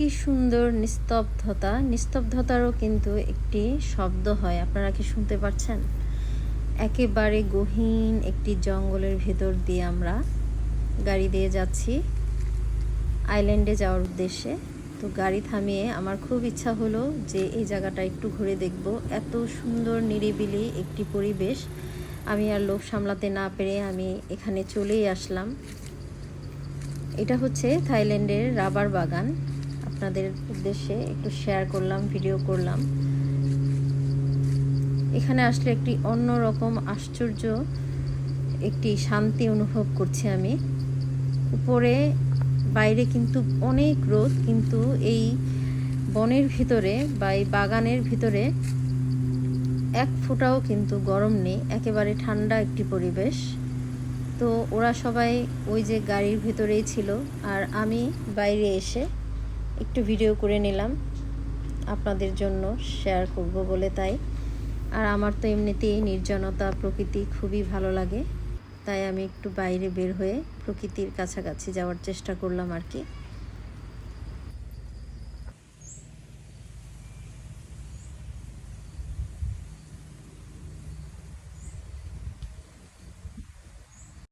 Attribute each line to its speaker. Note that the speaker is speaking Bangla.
Speaker 1: কি সুন্দর নিস্তব্ধতা। নিস্তব্ধতারও কিন্তু একটি শব্দ হয়। আপনারা কি শুনতে পাচ্ছেন? একেবারে গহীন একটি জঙ্গলের ভেতর দিয়ে আমরা গাড়ি দিয়ে যাচ্ছি আইল্যান্ডে যাওয়ার উদ্দেশ্যে। তো গাড়ি থামিয়ে আমার খুব ইচ্ছা হলো যে এই জায়গাটা একটু ঘুরে দেখব। এত সুন্দর নিরিবিলি একটি পরিবেশ। আমি আর লোভ সামলাতে না পেরে আমি এখানে চলেই আসলাম। এটা হচ্ছে থাইল্যান্ডের রাবার বাগান। আপনাদের উদ্দেশ্যে একটু শেয়ার করলাম ভিডিও করলাম। এখানে আসলে একটি অন্যরকম আশ্চর্য একটি শান্তি অনুভব করছি আমি। উপরে, বাইরে কিন্তু অনেক রোদ, কিন্তু এই বনের ভিতরে বা এই বাগানের ভিতরে এক ফোঁটাও কিন্তু গরম নেই, একেবারে ঠান্ডা একটি পরিবেশ। তো ওরা সবাই ওই যে গাড়ির ভিতরেই ছিল, আর আমি বাইরে এসে একটু ভিডিও করে নিলাম। আপনাদের জন্য শেয়ার করব বলে তাই। আর আমার তো এমনিতেই নির্জনতা প্রকৃতি খুবই ভালো লাগে। তাই আমি একটু বাইরে বের হয়ে প্রকৃতির কাছাকাছি যাওয়ার চেষ্টা করলাম আর কি।